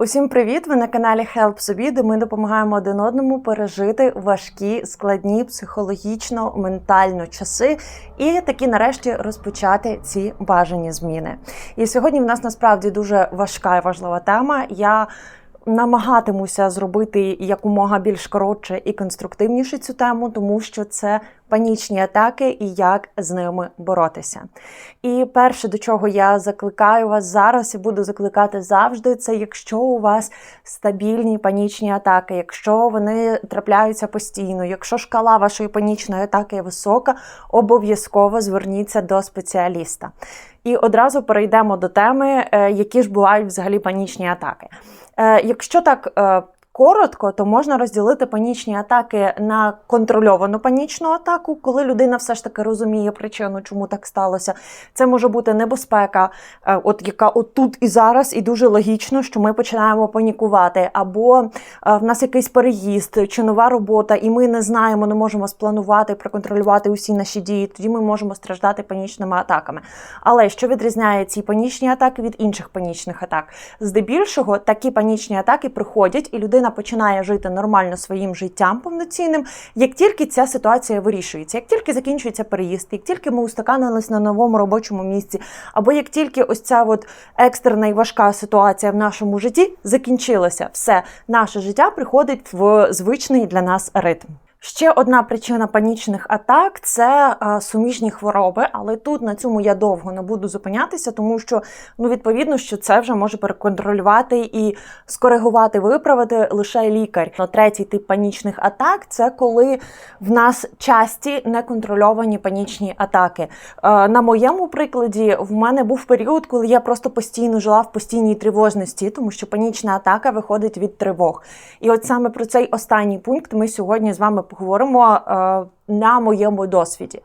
Усім привіт! Ви на каналі Help собі, де ми допомагаємо один одному пережити важкі, складні психологічно, ментально часи і такі нарешті розпочати ці бажані зміни. І сьогодні в нас насправді дуже важка і важлива тема. Я намагатимуся зробити якомога більш коротше і конструктивніше цю тему, тому що це панічні атаки і як з ними боротися. І перше, до чого я закликаю вас зараз і буду закликати завжди, це якщо у вас стабільні панічні атаки, якщо вони трапляються постійно, якщо шкала вашої панічної атаки висока, обов'язково зверніться до спеціаліста. І одразу перейдемо до теми, е, які ж бувають взагалі панічні атаки. Е, Якщо так е, коротко, то можна розділити панічні атаки на контрольовану панічну атаку, коли людина все ж таки розуміє причину, чому так сталося. Це може бути небезпека, е, от яка от тут і зараз, і дуже логічно, що ми починаємо панікувати, або е, в нас якийсь переїзд чи нова робота, і ми не знаємо, не можемо спланувати, проконтролювати усі наші дії. Тоді ми можемо страждати панічними атаками. Але що відрізняє ці панічні атаки від інших панічних атак? Здебільшого такі панічні атаки приходять, і людина починає жити нормально своїм життям повноцінним, як тільки ця ситуація вирішується, як тільки закінчується переїзд, як тільки ми устаканились на новому робочому місці, або як тільки ось ця от екстрена і важка ситуація в нашому житті закінчилася, все наше життя приходить в звичний для нас ритм. Ще одна причина панічних атак це а, суміжні хвороби, але тут на цьому я довго не буду зупинятися, тому що ну відповідно, що це вже може переконтролювати і скоригувати, виправити лише лікар. Но третій тип панічних атак це коли в нас часті неконтрольовані панічні атаки. Е, на моєму прикладі в мене був період, коли я просто постійно жила в постійній тривожності, тому що панічна атака виходить від тривог. І от саме про цей останній пункт ми сьогодні з вами поговоримо е, на моєму досвіді.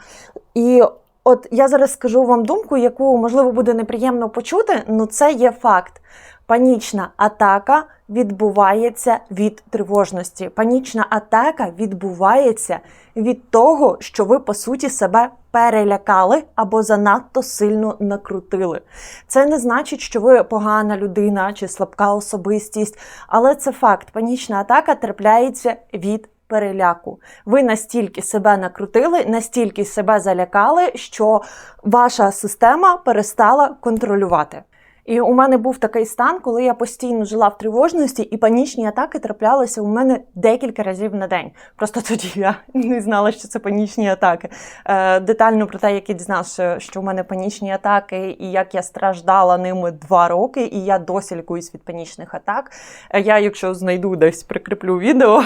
І от я зараз скажу вам думку, яку можливо буде неприємно почути, але це є факт. Панічна атака відбувається від тривожності. Панічна атака відбувається від того, що ви по суті себе перелякали або занадто сильно накрутили. Це не значить, що ви погана людина чи слабка особистість, але це факт. Панічна атака трапляється від переляку. Ви настільки себе накрутили, настільки себе залякали, що ваша система перестала контролювати. І у мене був такий стан, коли я постійно жила в тривожності, і панічні атаки траплялися у мене декілька разів на день. Просто тоді я не знала, що це панічні атаки. Е, детально про те, як я дізнався, що у мене панічні атаки, і як я страждала ними два роки, і я досі лікуюсь від панічних атак. Е, я, якщо знайду, десь прикріплю відео.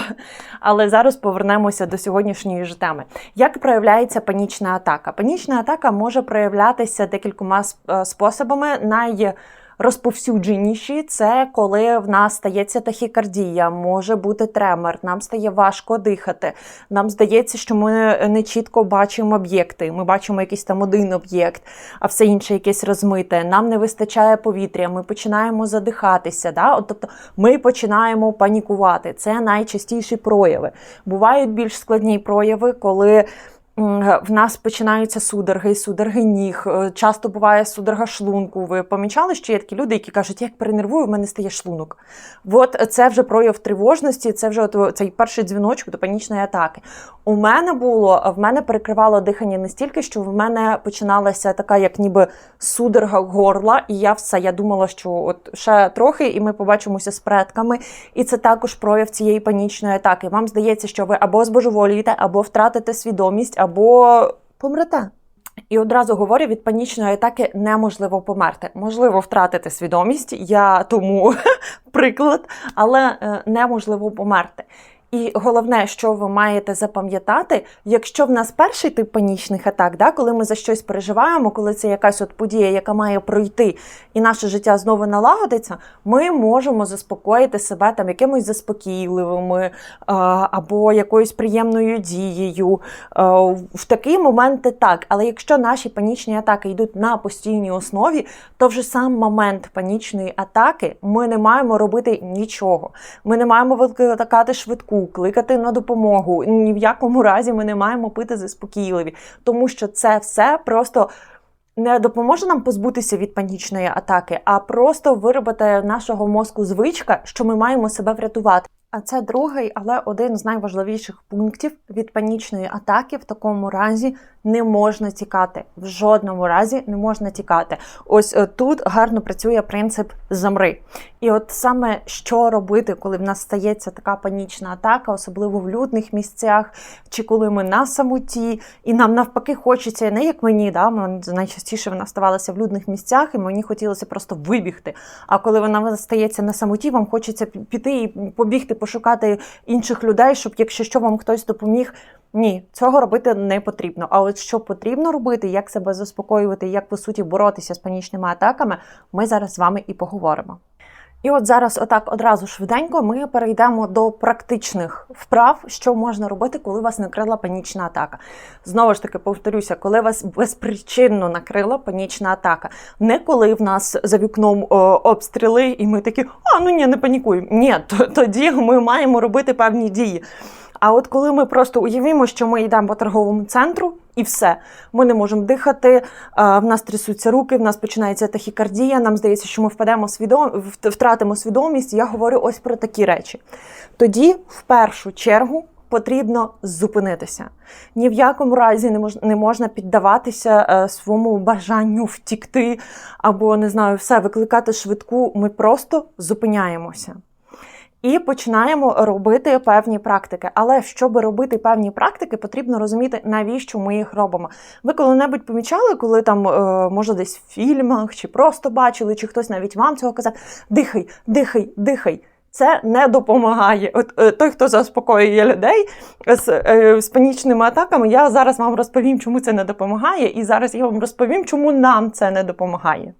Але зараз повернемося до сьогоднішньої ж теми. Як проявляється панічна атака? Панічна атака може проявлятися декількома е, способами. Най розповсюдженіші це коли в нас стається тахікардія, може бути тремор, нам стає важко дихати. Нам здається, що ми не чітко бачимо об'єкти. Ми бачимо якийсь там один об'єкт, а все інше якесь розмите. Нам не вистачає повітря, ми починаємо задихатися. Да? От, Тобто ми починаємо панікувати. Це найчастіші прояви. Бувають більш складні прояви, коли в нас починаються судороги, судороги ніг. Е, часто буває судорога шлунку. Ви помічали, що є такі люди, які кажуть, як перенервую, в мене стає шлунок. От це вже прояв тривожності, це вже от цей перший дзвіночок до панічної атаки. У мене було, в мене перекривало дихання настільки, що в мене починалася така, як ніби судорога горла, і я все. Я думала, що от ще трохи, і ми побачимося з предками. І це також прояв цієї панічної атаки. Вам здається, що ви або збожеволієте, або втратите свідомість, або помрете. І одразу говорю, від панічної атаки неможливо померти. Можливо, втратити свідомість, я тому приклад, але е, неможливо померти. І головне, що ви маєте запам'ятати, якщо в нас перший тип панічних атак, да, коли ми за щось переживаємо, коли це якась от подія, яка має пройти, і наше життя знову налагодиться, ми можемо заспокоїти себе там якимось заспокійливими або якоюсь приємною дією. В такі моменти так. Але якщо наші панічні атаки йдуть на постійній основі, то вже сам момент панічної атаки ми не маємо робити нічого. Ми не маємо викликати швидку кликати на допомогу. Ні в якому разі ми не маємо пити заспокійливі, тому що це все просто. не допоможе нам позбутися від панічної атаки, а просто виробити нашого мозку звичка, що ми маємо себе врятувати. А це другий, але один з найважливіших пунктів від панічної атаки в такому разі не можна тікати. В жодному разі не можна тікати. Ось е, тут гарно працює принцип замри. І от саме що робити, коли в нас стається така панічна атака, особливо в людних місцях, чи коли ми на самоті, і нам навпаки хочеться не як мені, да, найчастіше вона ставалася в людних місцях, і мені хотілося просто вибігти. А коли вона стається на самоті, вам хочеться піти і побігти, пошукати інших людей, щоб якщо що вам хтось допоміг. Ні, цього робити не потрібно. А от що потрібно робити, як себе заспокоювати, як по суті боротися з панічними атаками, ми зараз з вами і поговоримо. І от зараз, отак, одразу швиденько, ми перейдемо до практичних вправ, що можна робити, коли вас накрила панічна атака. Знову ж таки, повторюся, коли вас безпричинно накрила панічна атака. Не коли в нас за вікном о, обстріли, і ми такі, а ну ні, не панікуємо. Ні, тоді ми маємо робити певні дії. А от коли ми просто уявімо, що ми йдемо по торговому центру і все, ми не можемо дихати, в нас трясуться руки, в нас починається тахікардія, нам здається, що ми впадемо свідом... втратимо свідомість. Я говорю ось про такі речі. Тоді, в першу чергу, потрібно зупинитися. Ні в якому разі не можна не можна піддаватися е, своєму бажанню втікти або не знаю, все викликати швидку. Ми просто зупиняємося. І починаємо робити певні практики. Але щоб робити певні практики, потрібно розуміти, навіщо ми їх робимо. Ви коли-небудь помічали, коли там, е, може, десь в фільмах, чи просто бачили, чи хтось навіть вам цього казав: дихай, дихай, дихай. Це не допомагає. От е, той, хто заспокоює людей з, е, з панічними атаками, я зараз вам розповім, чому це не допомагає, і зараз я вам розповім, чому нам це не допомагає.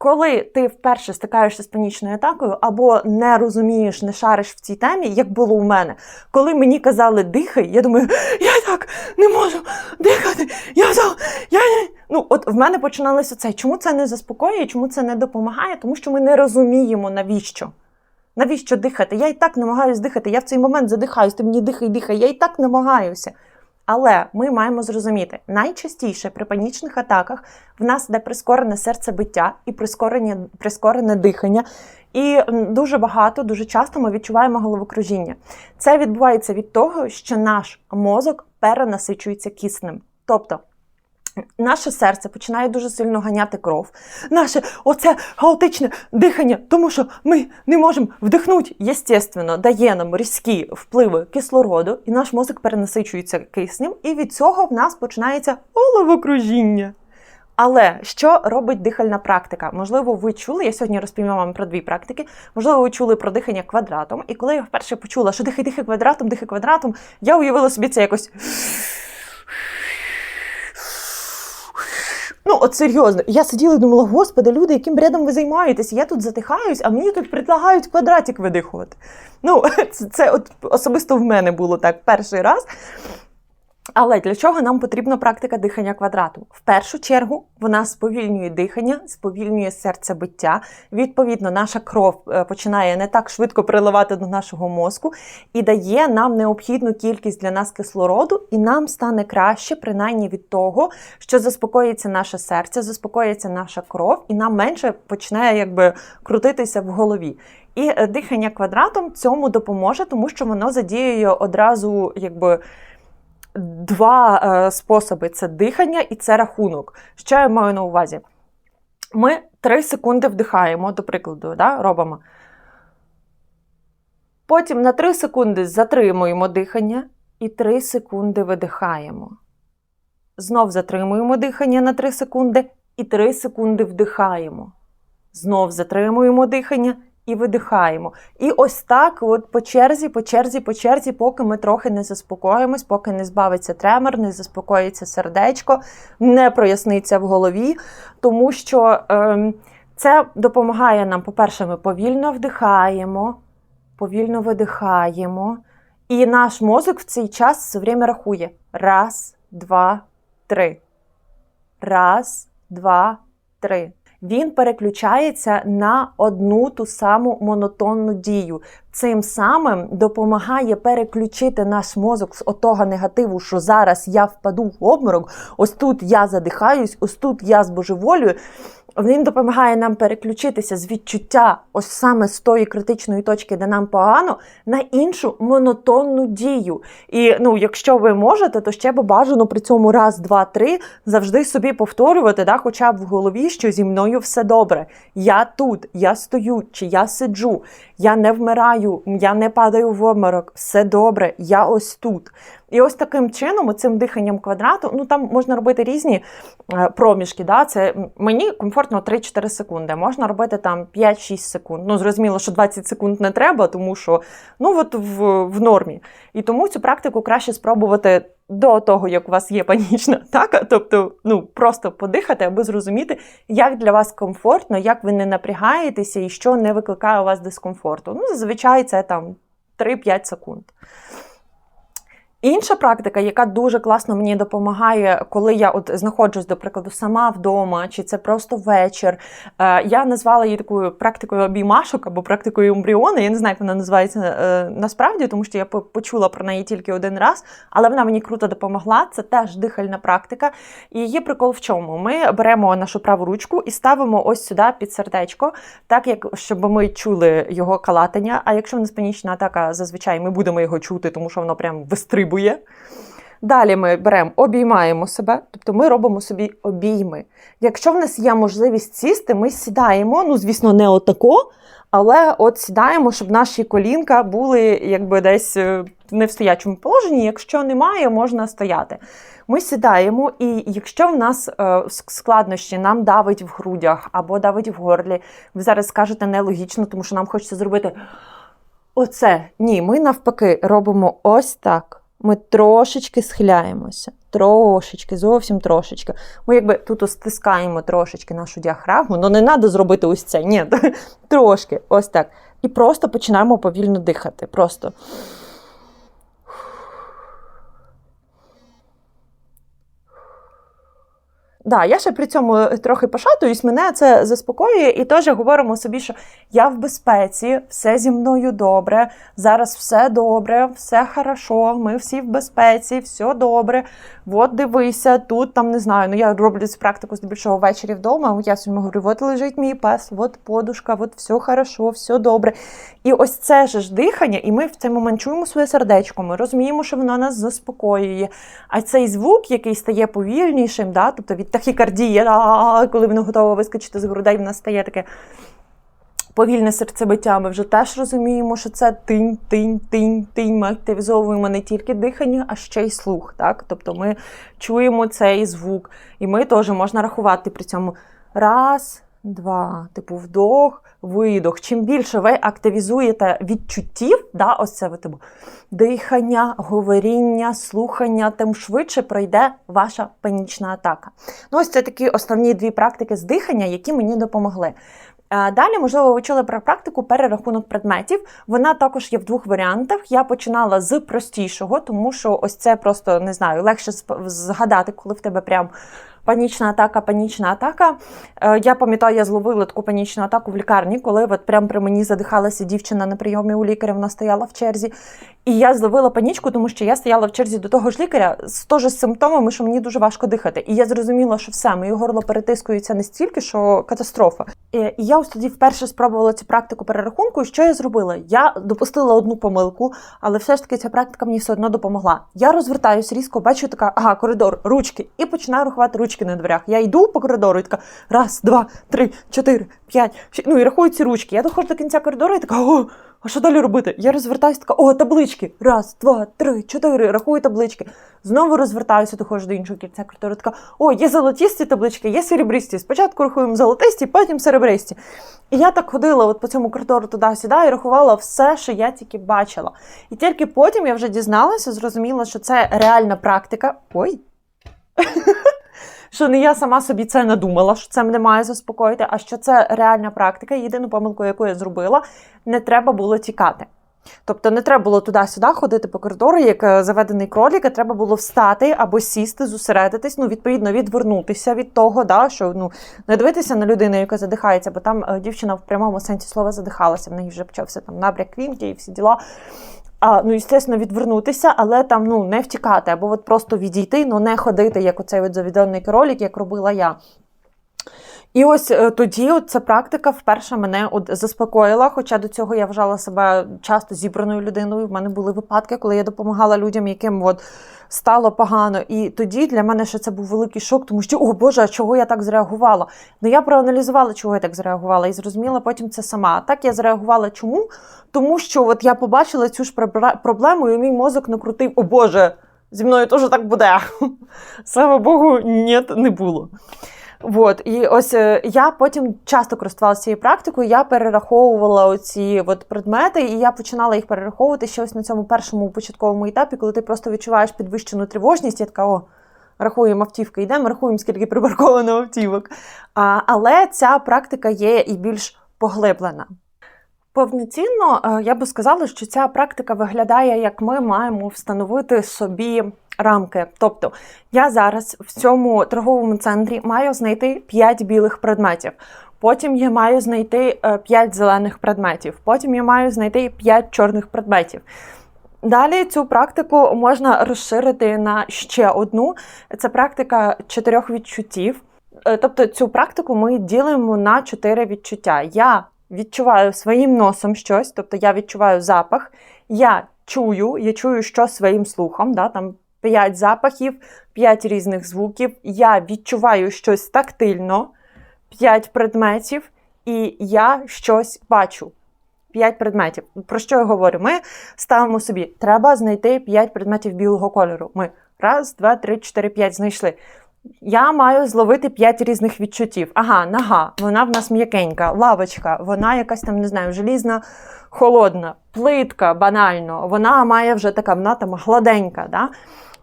Коли ти вперше стикаєшся з панічною атакою, або не розумієш, не шариш в цій темі, як було у мене, коли мені казали дихай, я думаю, я так не можу дихати. Я я ну от в мене починалося це. Чому це не заспокоює? Чому це не допомагає? Тому що ми не розуміємо навіщо. Навіщо дихати? Я і так намагаюся дихати. Я в цей момент задихаюсь, ти мені дихай, дихай. Я і так намагаюся. Але ми маємо зрозуміти, найчастіше при панічних атаках в нас йде прискорене серцебиття і прискорене, прискорене дихання. І дуже багато, дуже часто ми відчуваємо головокружіння. Це відбувається від того, що наш мозок перенасичується киснем. Тобто Наше серце починає дуже сильно ганяти кров. Наше оце хаотичне дихання, тому що ми не можемо вдихнути, єстественно, дає нам різкі впливи кислороду, і наш мозок перенасичується киснем, і від цього в нас починається головокружіння. Але що робить дихальна практика? Можливо, ви чули, я сьогодні розповім вам про дві практики. Можливо, ви чули про дихання квадратом. І коли я вперше почула, що дихай, дихай квадратом, дихай квадратом, я уявила собі це якось. Ну, от серйозно, я сиділа і думала, господи, люди, яким бредом ви займаєтесь? Я тут затихаюсь, а мені тут предлагають квадратик видихувати. Ну, це, це от особисто в мене було так перший раз. Але для чого нам потрібна практика дихання квадратом? В першу чергу вона сповільнює дихання, сповільнює серцебиття. Відповідно, наша кров е, починає не так швидко приливати до нашого мозку і дає нам необхідну кількість для нас кислороду, і нам стане краще, принаймні від того, що заспокоїться наше серце, заспокоїться наша кров, і нам менше почне якби крутитися в голові. І е, дихання квадратом цьому допоможе, тому що воно задіює одразу, якби два е, способи: це дихання і це рахунок. Що я маю на увазі? Ми 3 секунди вдихаємо, до прикладу, да, робимо. Потім на 3 секунди затримуємо дихання і 3 секунди видихаємо. Знов затримуємо дихання на 3 секунди і 3 секунди вдихаємо. Знов затримуємо дихання і видихаємо. І ось так, от по черзі, по черзі, по черзі, поки ми трохи не заспокоїмось, поки не збавиться тремор, не заспокоїться сердечко, не проясниться в голові, тому що е, це допомагає нам, по-перше, ми повільно вдихаємо, повільно видихаємо. І наш мозок в цей час все время рахує. Раз, два, три. Раз, два, три. Він переключається на одну ту саму монотонну дію. Цим самим допомагає переключити наш мозок з отого негативу, що зараз я впаду в обморок, ось тут я задихаюсь, ось тут я збожеволюю. Він допомагає нам переключитися з відчуття, ось саме з тої критичної точки, де нам погано, на іншу монотонну дію. І ну, якщо ви можете, то ще б бажано при цьому раз, два, три завжди собі повторювати, да, хоча б в голові, що зі мною все добре. Я тут, я стою, чи я сиджу, я не вмираю, я не падаю в обморок, все добре, я ось тут. І ось таким чином, цим диханням квадрату, ну там можна робити різні е, проміжки. Да? Це мені комфортно 3-4 секунди. Можна робити там 5-6 секунд. Ну, зрозуміло, що 20 секунд не треба, тому що ну от в, в нормі. І тому цю практику краще спробувати до того, як у вас є панічна атака, тобто ну просто подихати, аби зрозуміти, як для вас комфортно, як ви не напрягаєтеся і що не викликає у вас дискомфорту. Ну, зазвичай це там 3-5 секунд. Інша практика, яка дуже класно мені допомагає, коли я от знаходжусь, до прикладу, сама вдома, чи це просто вечір. Е, я назвала її такою практикою обіймашок або практикою ембріона. Я не знаю, як вона називається е, насправді, тому що я почула про неї тільки один раз, але вона мені круто допомогла. Це теж дихальна практика. І її прикол в чому? Ми беремо нашу праву ручку і ставимо ось сюди під сердечко, так як щоб ми чули його калатання. А якщо в нас панічна атака, зазвичай ми будемо його чути, тому що воно прям вистрибує. Далі ми беремо, обіймаємо себе, тобто ми робимо собі обійми. Якщо в нас є можливість сісти, ми сідаємо, ну, звісно, не отако, але от сідаємо, щоб наші колінка були якби десь не в стоячому положенні. Якщо немає, можна стояти. Ми сідаємо, і якщо в нас е, складнощі нам давить в грудях або давить в горлі, ви зараз скажете нелогічно, тому що нам хочеться зробити оце. Ні, ми навпаки робимо ось так. Ми трошечки схиляємося. Трошечки, зовсім трошечки. Ми якби тут стискаємо трошечки нашу діафрагму, ну не треба зробити ось це. Ні, трошки, ось так. І просто починаємо повільно дихати. Просто. Да, я ще при цьому трохи пошатуюсь, мене це заспокоює, і теж говоримо собі, що я в безпеці, все зі мною добре, зараз все добре, все хорошо, ми всі в безпеці, все добре. От дивися, тут там не знаю. Ну я роблю цю практику здебільшого ввечері вдома. Я собі говорю, от лежить мій пес, от подушка, от все хорошо, все добре. І ось це ж дихання, і ми в цей момент чуємо своє сердечко, ми розуміємо, що воно нас заспокоює. А цей звук, який стає повільнішим, да, тобто від тахікардії, а, коли воно готово вискочити з грудей, в нас стає таке повільне серцебиття. Ми вже теж розуміємо, що це тинь, тинь, тинь, тинь. Ми активізовуємо не тільки дихання, а ще й слух. Так? Тобто ми чуємо цей звук, і ми теж можна рахувати при цьому раз. Два, типу, вдох, видох. Чим більше ви активізуєте відчуттів, да, ось це ви, типу, дихання, говоріння, слухання, тим швидше пройде ваша панічна атака. Ну, ось це такі основні дві практики з дихання, які мені допомогли. Далі, можливо, ви чули про практику перерахунок предметів. Вона також є в двох варіантах. Я починала з простішого, тому що ось це просто не знаю, легше згадати, коли в тебе прям панічна атака, панічна атака. Е, Я пам'ятаю, я зловила таку панічну атаку в лікарні, коли от прям при мені задихалася дівчина на прийомі у лікаря, вона стояла в черзі. І я зловила панічку, тому що я стояла в черзі до того ж лікаря з теж з симптомами, що мені дуже важко дихати. І я зрозуміла, що все, моє горло перетискується настільки, що катастрофа. І і я ось тоді вперше спробувала цю практику перерахунку. І що я зробила? Я допустила одну помилку, але все ж таки ця практика мені все одно допомогла. Я розвертаюсь різко, бачу така, ага, коридор, ручки, і починаю рахувати ручки на дверях. Я йду по коридору і така раз, два, три, чотири, п'ять. шість. Ну і рахую ці ручки. Я доходжу до кінця коридору і така, о, а що далі робити? Я розвертаюся така, о, таблички. Раз, два, три, чотири. Рахую таблички. Знову розвертаюся, доходжу до іншого кінця коридору. Така, о, є золотісті таблички, є серебристі. Спочатку рахуємо золотисті, потім серебристі. І я так ходила от по цьому коридору туди-сюди і рахувала все, що я тільки бачила. І тільки потім я вже дізналася, зрозуміла, що це реальна практика. Ой. Що не я сама собі це надумала, що це мене має заспокоїти, а що це реальна практика. Єдину помилку, яку я зробила, не треба було тікати. Тобто не треба було туди-сюди ходити по коридору, як е, заведений кролік, а треба було встати або сісти, зосередитись, ну, відповідно, відвернутися від того, да, що ну, не дивитися на людину, яка задихається, бо там е, дівчина в прямому сенсі слова задихалася, в неї вже почався там набряк вімки і всі діла. А, ну, звісно, відвернутися, але там ну, не втікати, або от просто відійти, ну не ходити, як оцей от завідоний кролік, як робила я. І ось е, тоді от ця практика вперше мене от заспокоїла. Хоча до цього я вважала себе часто зібраною людиною. В мене були випадки, коли я допомагала людям, яким от стало погано. І тоді для мене ще це був великий шок, тому що о Боже, а чого я так зреагувала? Ну я проаналізувала, чого я так зреагувала, і зрозуміла потім це сама. А так я зреагувала чому? Тому що от я побачила цю ж проблему, і мій мозок накрутив: О Боже, зі мною теж так буде. Слава Богу, ні, не було. От, і ось е, я потім часто користувалася цією практикою. Я перераховувала оці от предмети, і я починала їх перераховувати ще ось на цьому першому початковому етапі, коли ти просто відчуваєш підвищену тривожність. Я така, о, рахуємо автівки, йдемо, рахуємо, скільки припарковано автівок. А, але ця практика є і більш поглиблена. Повноцінно е, я би сказала, що ця практика виглядає, як ми маємо встановити собі рамки. Тобто я зараз в цьому торговому центрі маю знайти 5 білих предметів. Потім я маю знайти 5 зелених предметів. Потім я маю знайти 5 чорних предметів. Далі цю практику можна розширити на ще одну. Це практика чотирьох відчуттів. Е, Тобто цю практику ми ділимо на чотири відчуття. Я відчуваю своїм носом щось, тобто я відчуваю запах, я чую, я чую що своїм слухом, да, там п'ять запахів, п'ять різних звуків. Я відчуваю щось тактильно, п'ять предметів, і я щось бачу. П'ять предметів. Про що я говорю? Ми ставимо собі, треба знайти п'ять предметів білого кольору. Ми раз, два, три, чотири, п'ять знайшли. Я маю зловити п'ять різних відчуттів. Ага, нога, вона в нас м'якенька, лавочка, вона якась там, не знаю, желізна, холодна, плитка, банально, вона має вже така, вона там гладенька. Да?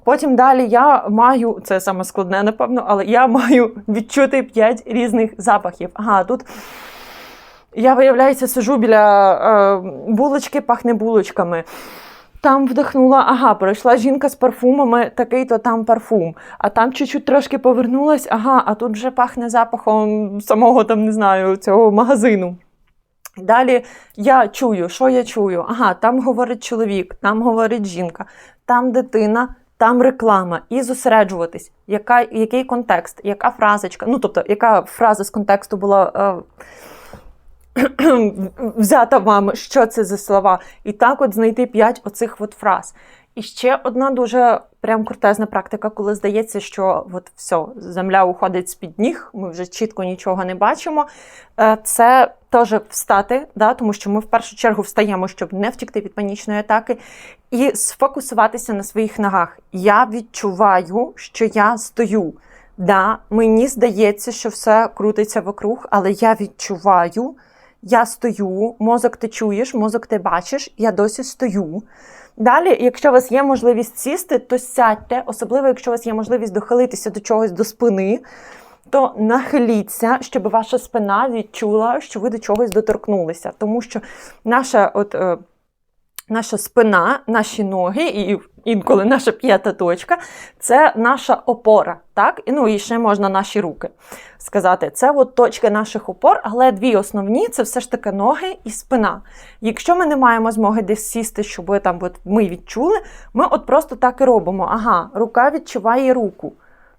Потім далі я маю, це саме складне, напевно, але я маю відчути п'ять різних запахів. Ага, тут я, виявляється, сижу біля е, булочки, пахне булочками. Там вдихнула, ага, пройшла жінка з парфумами, такий-то там парфум. А там чуть-чуть трошки повернулась, ага, а тут вже пахне запахом самого там, не знаю, цього магазину. Далі я чую, що я чую? Ага, там говорить чоловік, там говорить жінка, там дитина, там реклама. І зосереджуватись, яка, який контекст, яка фразочка, ну тобто, яка фраза з контексту була. Е, взята вам, що це за слова, і так от знайти п'ять оцих от фраз. І ще одна дуже прям крутезна практика, коли здається, що от все, земля уходить з-під ніг, ми вже чітко нічого не бачимо. Е, Це теж встати, да, тому що ми в першу чергу встаємо, щоб не втікти від панічної атаки, і сфокусуватися на своїх ногах. Я відчуваю, що я стою. Да, Мені здається, що все крутиться вокруг, але я відчуваю. Я стою, мозок ти чуєш, мозок ти бачиш, я досі стою. Далі, якщо у вас є можливість сісти, то сядьте, особливо, якщо у вас є можливість дохилитися до чогось до спини, то нахиліться, щоб ваша спина відчула, що ви до чогось доторкнулися. Тому що наша от. Наша спина, наші ноги і інколи наша п'ята точка це наша опора. Так? І, ну, і ще можна наші руки сказати. Це от точки наших опор, але дві основні це все ж таки ноги і спина. Якщо ми не маємо змоги десь сісти, щоб там от ми відчули, ми от просто так і робимо. Ага, рука відчуває руку.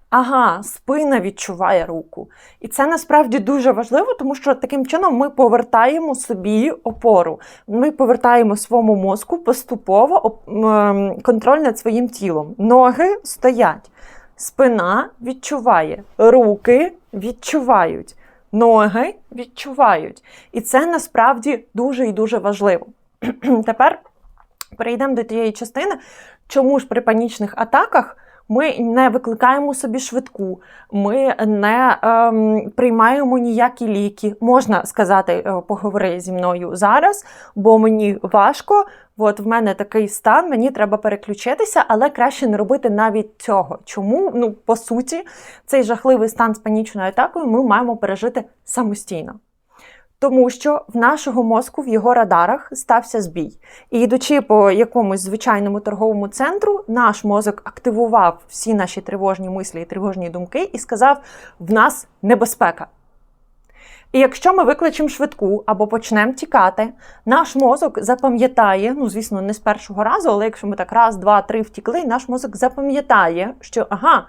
Ага, спина відчуває руку. І це насправді дуже важливо, тому що таким чином ми повертаємо собі опору. Ми повертаємо своєму мозку поступово оп- контроль над своїм тілом. Ноги стоять, спина відчуває, руки відчувають, ноги відчувають. І це насправді дуже і дуже важливо. Тепер перейдемо до тієї частини, чому ж при панічних атаках. Ми не викликаємо собі швидку, ми не ем, приймаємо ніякі ліки. Можна сказати, е, поговори зі мною зараз, бо мені важко. От в мене такий стан, мені треба переключитися, але краще не робити навіть цього. Чому? Ну, по суті, цей жахливий стан з панічною атакою ми маємо пережити самостійно. Тому що в нашого мозку в його радарах стався збій. І йдучи по якомусь звичайному торговому центру, наш мозок активував всі наші тривожні мислі і тривожні думки і сказав: в нас небезпека. І якщо ми викличемо швидку або почнемо тікати, наш мозок запам'ятає, ну звісно, не з першого разу, але якщо ми так раз, два, три втікли, наш мозок запам'ятає, що ага,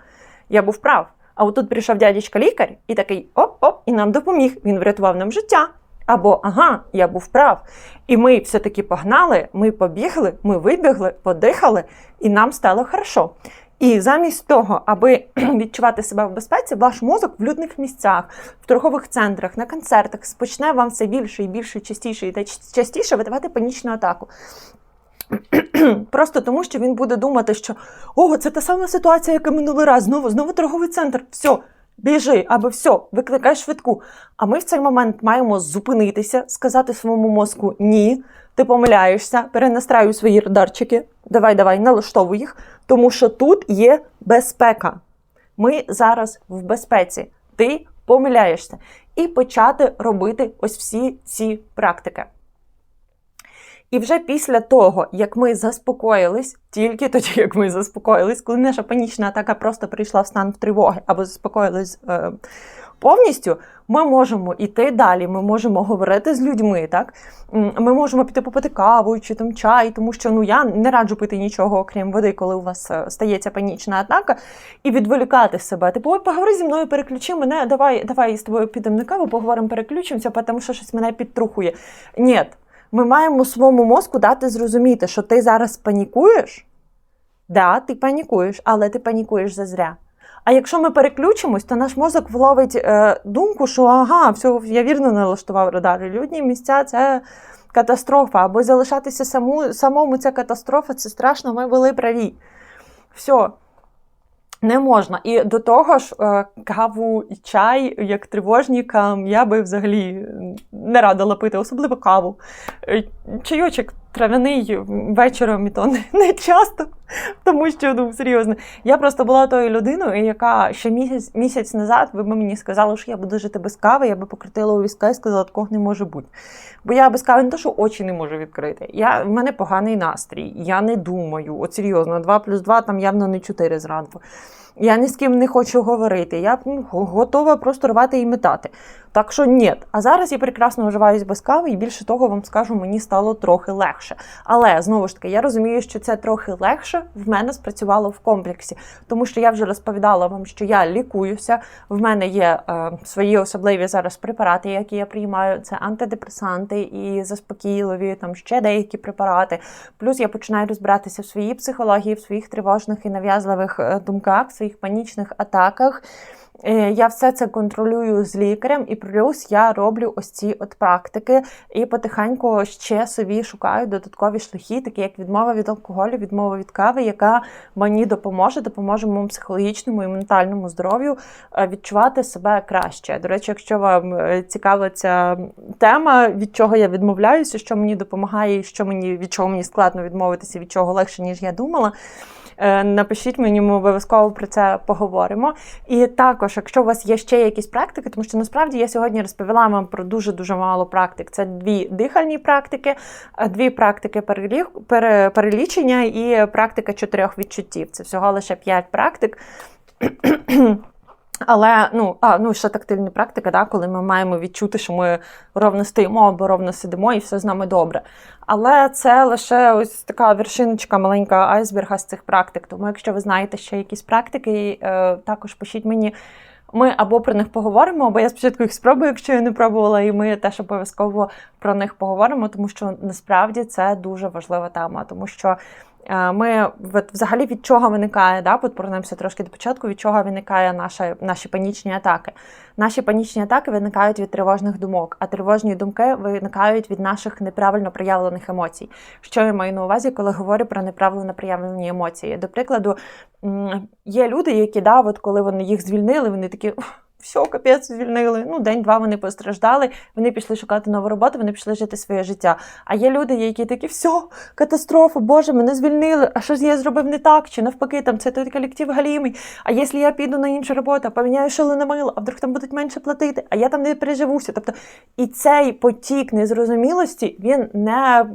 я був прав. А отут прийшов дядечка лікар і такий оп-оп, і нам допоміг. Він врятував нам життя. Або ага, я був прав. І ми все-таки погнали, ми побігли, ми вибігли, подихали, і нам стало хорошо. І замість того, аби відчувати себе в безпеці, ваш мозок в людних місцях, в торгових центрах, на концертах спочне вам все більше і більше, частіше і частіше видавати панічну атаку. Просто тому, що він буде думати, що о, це та сама ситуація, як і минулий раз. Знову, знову торговий центр. Все, біжи, або все, викликай швидку. А ми в цей момент маємо зупинитися, сказати своєму мозку ні, ти помиляєшся, перенастраюй свої радарчики. Давай, давай, налаштовуй їх, тому що тут є безпека. Ми зараз в безпеці. Ти помиляєшся. І почати робити ось всі ці практики. І вже після того, як ми заспокоїлись, тільки тоді, як ми заспокоїлись, коли наша панічна атака просто прийшла в стан тривоги або заспокоїлись е, повністю, ми можемо йти далі, ми можемо говорити з людьми. так? Ми можемо піти попити каву чи там чай, тому що ну я не раджу пити нічого, окрім води, коли у вас е, стається панічна атака, і відволікати себе. Типу, ой, поговори зі мною, переключи мене, давай, давай з тобою підемо на каву, поговоримо, переключимося, тому що щось мене підтрухує. Ні ми маємо своєму мозку дати зрозуміти, що ти зараз панікуєш. Да, ти панікуєш, але ти панікуєш зазря. А якщо ми переключимось, то наш мозок вловить е, думку, що ага, все, я вірно налаштував радари. Людні місця це катастрофа. Або залишатися саму, самому це катастрофа, це страшно, ми були праві. Все. Не можна. І до того ж, е, каву і чай, як тривожникам, я би взагалі не радила пити, особливо каву. Е, чайочок травяний вечором і то не, не часто, тому що ну серйозно. Я просто була тою людиною, яка ще місяць місяць назад ви б мені сказали, що я буду жити без кави, я би покрутила у візка і сказала, такого не може бути. Бо я без кави не то, що очі не можу відкрити. Я, В мене поганий настрій. Я не думаю. От серйозно, 2 плюс 2 там явно не 4 зранку. Я ні з ким не хочу говорити. Я ну, готова просто рвати і метати. Так що ні. А зараз я прекрасно вживаюсь без кави, і більше того, вам скажу, мені стало трохи легше. Але знову ж таки, я розумію, що це трохи легше в мене спрацювало в комплексі, тому що я вже розповідала вам, що я лікуюся. В мене є е, свої особливі зараз препарати, які я приймаю. Це антидепресанти і заспокійливі, там ще деякі препарати. Плюс я починаю розбиратися в своїй психології, в своїх тривожних і нав'язливих е, думках, в своїх панічних атаках. Е, я все це контролюю з лікарем, і плюс я роблю ось ці от практики і потихеньку ще собі шукаю додаткові шляхи, такі як відмова від алкоголю, відмова від кави, яка мені допоможе, допоможе моєму психологічному і ментальному здоров'ю е, відчувати себе краще. До речі, якщо вам е, цікава ця тема, від чого я відмовляюся, що мені допомагає, і що мені від чого мені складно відмовитися, від чого легше ніж я думала. Е, напишіть мені, ми обов'язково про це поговоримо. І також, якщо у вас є ще якісь практики, тому що насправді я сьогодні розповіла вам про дуже дуже мало практик. Це дві дихальні практики, е, дві практики перелічення і практика чотирьох відчуттів. Це всього лише п'ять практик. Але ну, а, ну ще тактильні практики, да, коли ми маємо відчути, що ми ровно стоїмо або ровно сидимо, і все з нами добре. Але це лише ось така вершиночка, маленька айсберга з цих практик. Тому, якщо ви знаєте ще якісь практики, е, також пишіть мені. Ми або про них поговоримо, або я спочатку їх спробую, якщо я не пробувала, і ми теж обов'язково про них поговоримо, тому що насправді це дуже важлива тема, тому що ми взагалі від чого виникає, да, повернемося трошки до початку, від чого виникає наша, наші панічні атаки. Наші панічні атаки виникають від тривожних думок, а тривожні думки виникають від наших неправильно проявлених емоцій. Що я маю на увазі, коли говорю про неправильно проявлені емоції? До прикладу, є люди, які да, от коли вони їх звільнили, вони такі все, капець, звільнили. Ну, день-два вони постраждали, вони пішли шукати нову роботу, вони пішли жити своє життя. А є люди, які такі, все, катастрофа, Боже, мене звільнили. А що ж я зробив не так? Чи навпаки, там це той колектив галімий. А якщо я піду на іншу роботу, поміняю шило на мило, а вдруг там будуть менше платити, а я там не переживуся. Тобто, і цей потік незрозумілості він не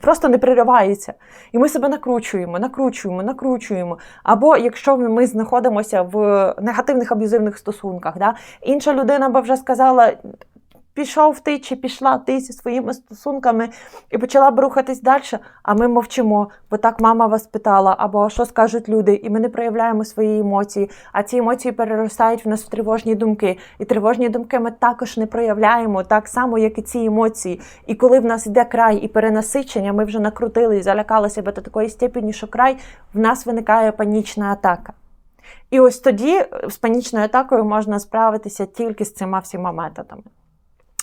просто не переривається. І ми себе накручуємо, накручуємо, накручуємо. Або якщо ми знаходимося в негативних аб'юзивних стосунках, да? інша людина би вже сказала. Пішов ти чи пішла ти зі своїми стосунками і почала б рухатись далі, а ми мовчимо, бо так мама вас питала, або що скажуть люди, і ми не проявляємо свої емоції. А ці емоції переростають в нас в тривожні думки. І тривожні думки ми також не проявляємо, так само, як і ці емоції. І коли в нас йде край і перенасичення, ми вже накрутили і залякали себе до такої степені, що край в нас виникає панічна атака. І ось тоді е, з панічною атакою можна справитися тільки з цими всіма методами.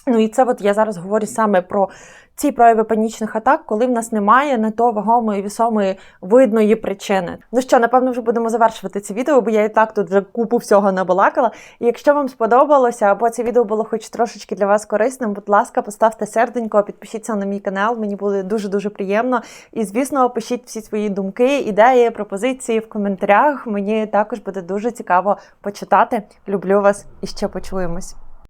Ну і це от я зараз говорю саме про ці прояви панічних атак, коли в нас немає на то вагомої, вісомої, видної причини. Ну що, напевно, вже будемо завершувати це відео, бо я і так тут вже купу всього набалакала. І якщо вам сподобалося, або це відео було хоч трошечки для вас корисним, будь ласка, поставте серденько, підпишіться на мій канал, мені буде дуже-дуже приємно. І, звісно, пишіть всі свої думки, ідеї, пропозиції в коментарях. Мені також буде дуже цікаво почитати. Люблю вас і ще почуємось.